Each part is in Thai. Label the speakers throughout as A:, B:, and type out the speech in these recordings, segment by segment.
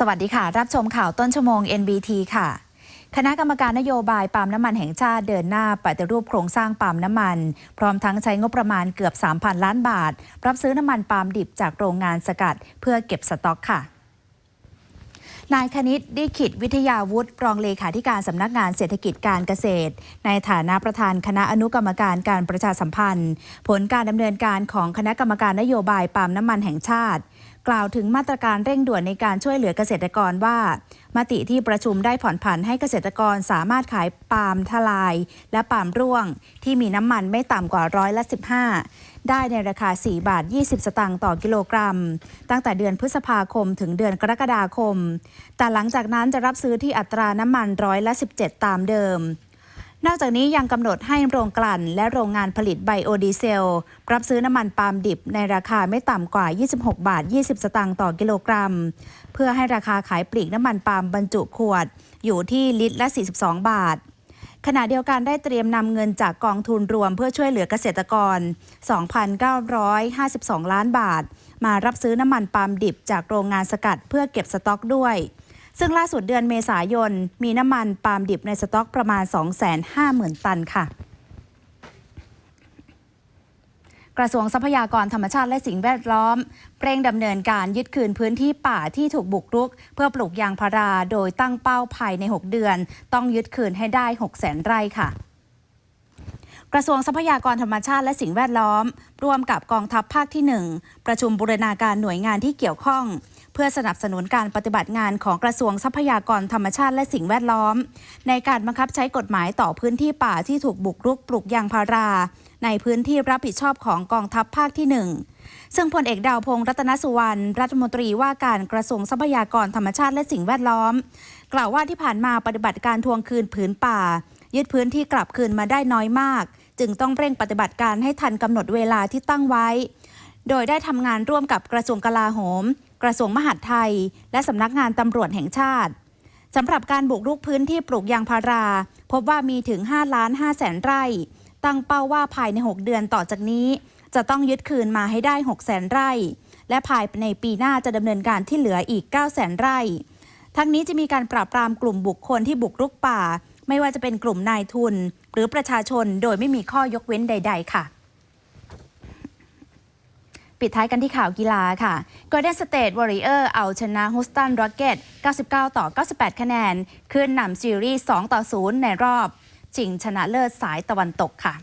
A: สวัสดีค่ะ รับชมข่าวต้นชั่วโมง NBT ค่ะคณะกรรมการนโยบายปาล์มน้ำมันแห่งชาติเดินหน้าปฏิรูปโครงสร้างปาล์มน้ำมัน พร้อมทั้งใช้งบประมาณเกือบ 3,000 ล้านบาท รับซื้อน้ำมันปาล์มดิบจากโรงงานสกัด เพื่อเก็บสต็อกค่ะนายคณิตดิขิตวิทยาวุฒิรองเลขาธิการสำนักงานเศรษฐกิจการเกษตร ในฐานะประธานคณะอนุกรรมการการประชาสัมพันธ์ ผลการดำเนินการของคณะกรรมการนโยบายปาล์มน้ำมันแห่งชาติ กล่าวถึงมาตรการเร่งด่วนในการช่วยเหลือเกษตรกรว่า มติที่ประชุมได้ผ่อนผันให้เกษตรกรสามารถขายปาล์มทลาย และปาล์มร่วง ที่มีน้ำมันไม่ต่ำกว่าร้อยละ 15 ได้ในราคา 4 บาท 20 สตางค์ต่อกิโลกรัม ตั้งแต่เดือนพฤษภาคมถึงเดือนกรกฎาคม แต่หลังจากนั้นจะรับซื้อที่อัตราน้ำมันร้อยละ 17 ตามเดิม นอกจากนี้ยังกำหนดให้โรงกลั่น และโรงงานผลิตไบโอดีเซล รับซื้อน้ำมันปาล์มดิบในราคาไม่ต่ำกว่า 26 บาท 20 สตางค์ต่อกิโลกรัม เพื่อให้ราคาขายปลีกน้ำมันปาล์มบรรจุขวด อยู่ที่ลิตรละ 42 บาทขณะเดียวกันได้เตรียมนำเงินจากกองทุนรวมเพื่อช่วยเหลือเกษตรกร 2,952 ล้านบาท มารับซื้อน้ำมันปาล์มดิบจากโรงงานสกัดเพื่อเก็บสต็อกด้วย ซึ่งล่าสุดเดือนเมษายน มีน้ำมันปาล์มดิบในสต็อกประมาณ 250,000 ตันค่ะกระทรวงทรัพยากรธรรมชาติและสิ่งแวดล้อมเร่งดำเนินการยึดคืนพื้นที่ป่าที่ถูกบุกรุก เพื่อปลูกยางพาราโดยตั้งเป้าภายใน 6 เดือน ต้องยึดคืนให้ได้ 6 0 0 0 0 0ไร่ค่ะ กระทรวงทรัพยากรธรรมชาติและสิ่งแวดล้อม ร่วมกับกองทัพภาคที่ 1 ประชุมบูรณาการหน่วยงานที่เกี่ยวข้อง เพื่อสนับสนุนการปฏิบัติงานของกระทรวงทรัพยากรธรรมชาติและสิ่งแวดล้อม ในการบังคับใช้กฎหมายต่อพื้นที่ป่าที่ถูกบุกรุกปลูกยางพารา ในพื้นที่รับผิดชอบของกองทัพภาคที่ 1 ซึ่งพลเอกดาวพงษ์รัตนสุวรรณรัฐมนตรีว่าการกระทรวงทรัพยากรธรรมชาติและสิ่งแวดล้อม กล่าวว่าที่ผ่านมาปฏิบัติการทวงคืนผืนป่า ยึดพื้นที่กลับคืนมาได้น้อยมาก จึงต้องเร่งปฏิบัติการให้ทันกำหนดเวลาที่ตั้งไว้ โดยได้ทำงานร่วมกับกระทรวงกลาโหม กระทรวงมหาดไทย และสำนักงานตำรวจแห่งชาติสำหรับการบุกรุกพื้นที่ปลูกยางพารา พบว่ามีถึง 5 ล้าน5แสนไร่ ตั้งเป้าว่าภายใน 6 เดือนต่อจากนี้ จะต้องยึดคืนมาให้ได้ 6 แสนไร่ และภายในปีหน้าจะดำเนินการที่เหลืออีก 9 แสนไร่ ทั้งนี้จะมีการปราบปรามกลุ่มบุคคลที่บุกรุกป่า ไม่ว่าจะเป็นกลุ่มนายทุน หรือประชาชนโดยไม่มีข้อยกเว้นใด ๆ ค่ะ ปิดท้ายกันที่ข่าวกีฬาค่ะ Golden State Warrior เอาชนะ Houston Rockets 99 ต่อ 98 คะแนน ขึ้นนำซีรีส์ 2 ต่อ 0 ในรอบชิงชนะเลิศสายตะวันตกค่ะ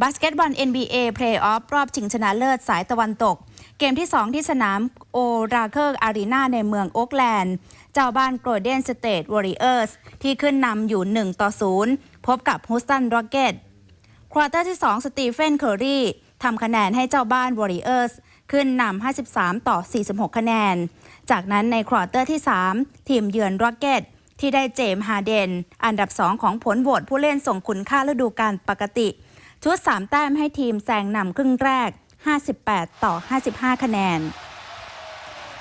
A: บาสเกตบอล NBA Playoff รอบชิงชนะเลิศสายตะวันตก เกมที่ 2 ที่สนามโอราเคิลอารีนาในเมืองโอ๊กแลนด์ เจ้าบ้าน Golden State Warriors ที่ขึ้นนำอยู่ 1 ต่อ 0 พบกับ Houston Rockets ควอเตอร์ที่ 2 สตีเฟนเคอรี ทำคะแนนให้เจ้าบ้าน Warriors ขึ้นนำ 53 ต่อ 46 คะแนน จากนั้นในควอเตอร์ที่ 3 ทีมเยือน Rocket ที่ได้เจมส์ฮาเดน อันดับ 2 ของผลโหวตผู้เล่นส่งคุณค่าฤดูกาลปกติ ชุด 3 แต้มให้ทีมแซงนำครึ่งแรก 58 ต่อ 55 คะแนน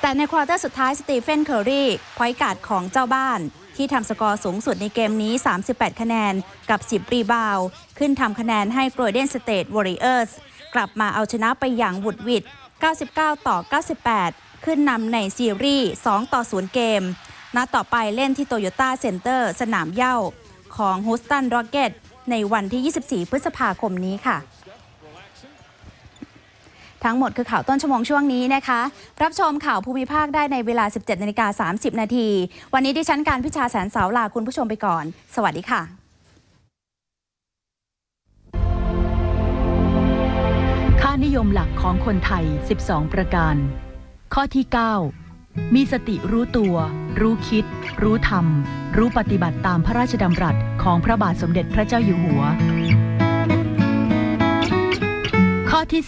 A: แต่ในควอเตอร์สุดท้ายสตีเฟนเคอรีพอยการ์ดของเจ้าบ้าน ที่ทำสกอร์สูงสุดในเกมนี้ 38 คะแนน กับ 10 รีบาว ขึ้นทำคะแนนให้ Golden State Warriors กลับมาเอาชนะไปอย่างบุดหวิด 99 ต่อ 98 ขึ้นนำในซีรีส์ 2 ต่อ 0 เกม นัดต่อไปเล่นที่โตโยต้าเซ็นเตอร์สนามเย้าของ Houston Rockets ในวันที่ 24 พฤษภาคมนี้ค่ะ ทั้งหมดคือข่าวต้นชั่วโมงช่วงนี้นะคะ รับชมข่าวภูมิภาคได้ในเวลา 17นาฬิกา30 นาที วันนี้ดิฉันการพิชาแสนเสาลาคุณผู้ชมไปก่อน สวัสดีค่ะ
B: นิยมหลักของคนไทย 12 ประการ ข้อที่ 9 มีสติรู้ตัว รู้คิด รู้ทำรู้ปฏิบัติตามพระราชดำรัสของพระบาทสมเด็จพระเจ้าอยู่หัว ข้อที่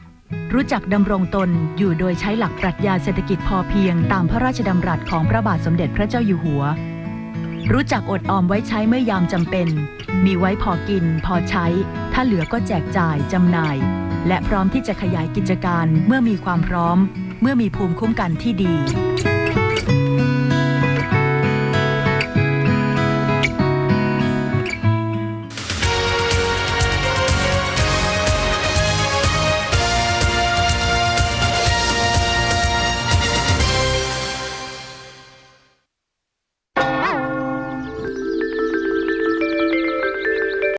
B: 10 รู้จักดำรงตนอยู่โดยใช้หลักปรัชญาเศรษฐกิจพอเพียงตามพระราชดำรัสของพระบาทสมเด็จพระเจ้าอยู่หัว รู้จักอดออมไว้ใช้เมื่อยามจำเป็น มีไว้พอกิน พอใช้ ถ้าเหลือก็แจกจ่ายจำหน่าย และพร้อมที่จะขยายกิจการเมื่อมีความพร้อม เมื่อมีภูมิคุ้มกันที่ดี